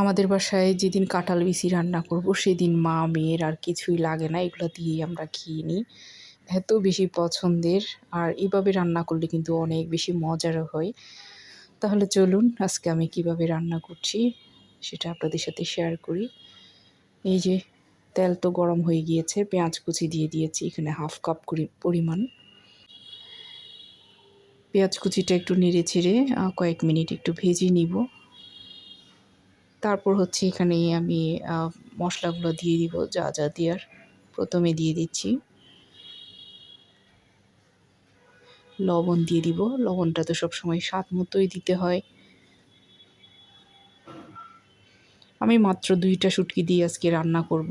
আমাদের বাসায় যেদিন কাঁঠাল বিচি রান্না করব, সেদিন মা, মেয়ের আর কিছুই লাগে না, এগুলো দিয়েই আমরা খেয়ে নিই। এত বেশি পছন্দের, আর এভাবে রান্না করলে কিন্তু অনেক বেশি মজারও হয়। তাহলে চলুন, আজকে আমি কীভাবে রান্না করছি সেটা আপনাদের সাথে শেয়ার করি। এই যে, তেল তো গরম হয়ে গিয়েছে, পেঁয়াজ কুচি দিয়ে দিয়েছি, এখানে হাফ কাপ করি, পরিমাণ। পেঁয়াজ কুচিটা একটু নেড়ে ছেড়ে কয়েক মিনিট একটু ভেজে নিব। তারপর হচ্ছে এখানে আমি মশলাগুলো দিয়ে দিব, যা যা দেওয়ার। প্রথমে দিয়ে দিচ্ছি। লবণ দিয়ে দিব। লবণটা তো সবসময় স্বাদ মতোই দিতে হয়। আমি মাত্র দুইটা শুটকি দিয়ে আজকে রান্না করব।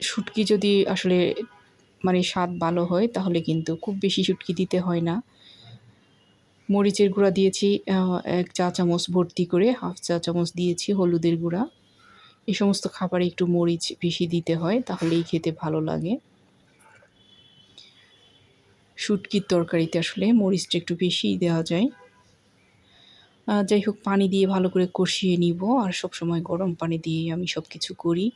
শুটকি যদি আসলে মানে স্বাদ ভালো হয়, তাহলে কিন্তু খুব বেশি শুটকি দিতে হয় না। মরিচের গুঁড়া দিয়েছি এক চা চামচ ভর্তি করে, হাফ চা চামচ দিয়েছি হলুদের গুঁড়া। এই সমস্ত খাবারে একটু মরিচ বেশি দিতে হয়, তাহলেই খেতে ভালো লাগে। শুটকির তরকারিতে আসলে মরিচটা একটু বেশিই দেওয়া যায়। যাই হোক, পানি দিয়ে ভালো করে কষিয়ে নিব, আর সব সময় গরম পানি দিয়ে আমি সব কিছু করি।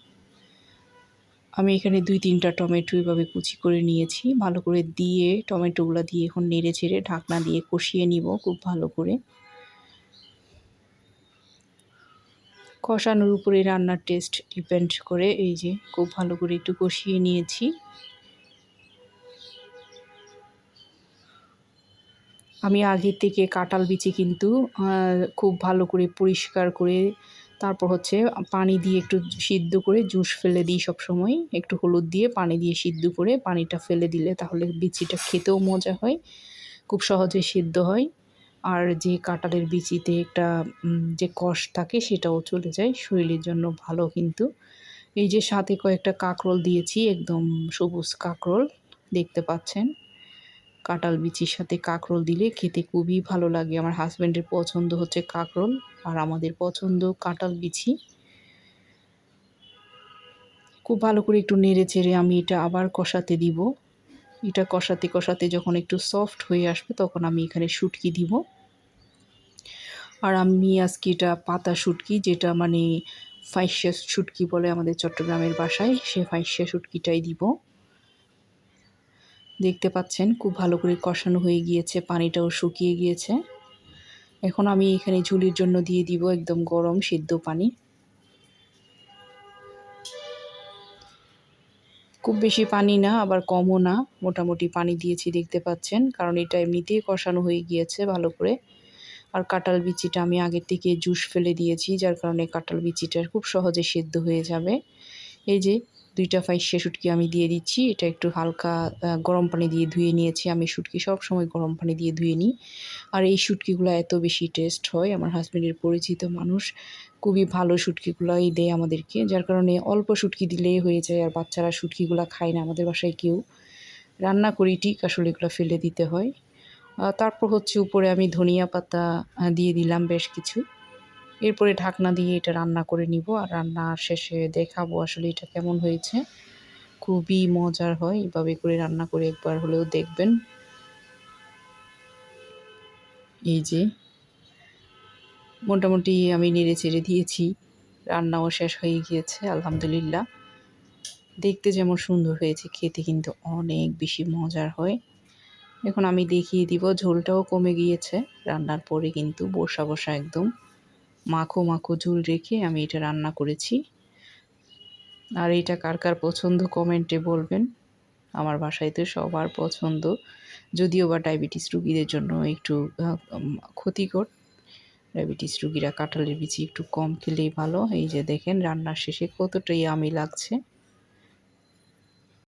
আমি এখানে দুই, তিনটা টমেটো এভাবে কুচি করে নিয়েছি। ভালো করে দিয়ে টমেটোগুলো দিয়ে এখন নেড়ে ছেড়ে ঢাকনা দিয়ে কষিয়ে নিব খুব ভালো করে। কষানোর উপরে রান্নার টেস্ট ডিপেন্ড করে। এই যে খুব ভালো করে একটু কষিয়ে নিয়েছি। আমি আগে থেকে কাঁঠাল বিচি কিন্তু খুব ভালো করে পরিষ্কার করে তারপর হচ্ছে পানি দিয়ে একটু সিদ্ধ করে জুস ফেলে দিই সবসময়। একটু হলুদ দিয়ে পানি দিয়ে সিদ্ধ করে পানিটা ফেলে দিলে তাহলে বিচিটা খেতেও মজা হয়, খুব সহজে সিদ্ধ হয়। আর যে কাঁঠালের বিচিতে একটা যে কষ থাকে সেটাও চলে যায়, শরীরের জন্য ভালো কিন্তু। এই যে সাথে কয়েকটা কাঁকরোল দিয়েছি, একদম সবুজ কাঁকরোল, দেখতে পাচ্ছেন? কাঁঠাল বিচির সাথে কাঁকরোল দিলে খেতে খুবই ভালো লাগে। আমার হাজব্যান্ডের পছন্দ হচ্ছে কাঁকরোল। আর আমাদের পছন্দ কাঁঠাল বিছি খুব ভালো করে একটু নেড়ে চেড়ে আমি এটা আবার কষাতে দিব। এটা কষাতে কষাতে যখন একটু সফট হয়ে আসবে তখন আমি এখানে শুটকি দিব। আর আমি আজকে এটা পাতা শুটকি যেটা মানে ফাইসা শুটকি বলে আমাদের চট্টগ্রামের বাসায়, সে ফাইসা শুটকিটাই দিব। দেখতে পাচ্ছেন, খুব ভালো করে কষানো হয়ে গিয়েছে, পানিটাও শুকিয়ে গিয়েছে। এখন আমি এখানে ঝুলির জন্য দিয়ে দিব একদম গরম সিদ্ধ পানি। খুব বেশি পানি না, আবার কমও না, মোটামুটি পানি দিয়েছি দেখতে পাচ্ছেন, কারণ এটা এমনিতেই কষানো হয়ে গিয়েছে ভালো করে। আর কাঁঠাল বিচিটা আমি আগের থেকে জুস ফেলে দিয়েছি, যার কারণে কাঁঠাল বিচিটা খুব সহজে সেদ্ধ হয়ে যাবে। এই যে দুইটা ফাইসে শুটকি আমি দিয়ে দিচ্ছি। এটা একটু হালকা গরম পানি দিয়ে ধুয়ে নিয়েছি। আমি শুটকি সব সময় গরম পানি দিয়ে ধুয়ে নিই। আর এই শুটকিগুলো এত বেশি টেস্ট হয়। আমার হাজব্যান্ডের পরিচিত মানুষ খুবই ভালো শুটকিগুলোই দেয় আমাদেরকে। যার কারণে অল্প শুটকি দিলেই হয়ে যায় আর বাচ্চারা শুটকিগুলো খায় না আমাদের বাসায় কেউ। রান্না করি ঠিক, আসলে এগুলো ফেলে দিতে হয়। তারপর হচ্ছে উপরে আমি ধনিয়া পাতা দিয়ে দিলাম বেশ কিছু। এরপরে ঢাকনা দিয়ে এটা রান্না করে নিব আর রান্নার শেষে দেখাবো আসলে এটা কেমন হয়েছে। খুবই মজার হয় এভাবে করে রান্না করে একবার হলেও দেখবেন। এই যে মোটামুটি আমি নেড়ে চেড়ে দিয়েছি, রান্নাও শেষ হয়ে গিয়েছে, আলহামদুলিল্লাহ। দেখতে যেমন সুন্দর হয়েছে, খেতে কিন্তু অনেক বেশি মজার হয়। এখন আমি দেখিয়ে দিব, ঝোলটাও কমে গিয়েছে, রান্নার পরে কিন্তু বসা বসা একদম। মাখো মাখো ঝুল রেখে আমি এটা রান্না করেছি। আর এটা কার কার পছন্দ কমেন্টে বলবেন। আমার বাসায় তো সবার পছন্দ। যদিও বা ডায়াবেটিস রুগীদের জন্য একটু ক্ষতিকর। ডায়াবেটিস রুগীরা কাঁঠালের বিচি একটু কম খেলেই ভালো। এই যে দেখেন রান্নার শেষে কতটাই আমি লাগছে।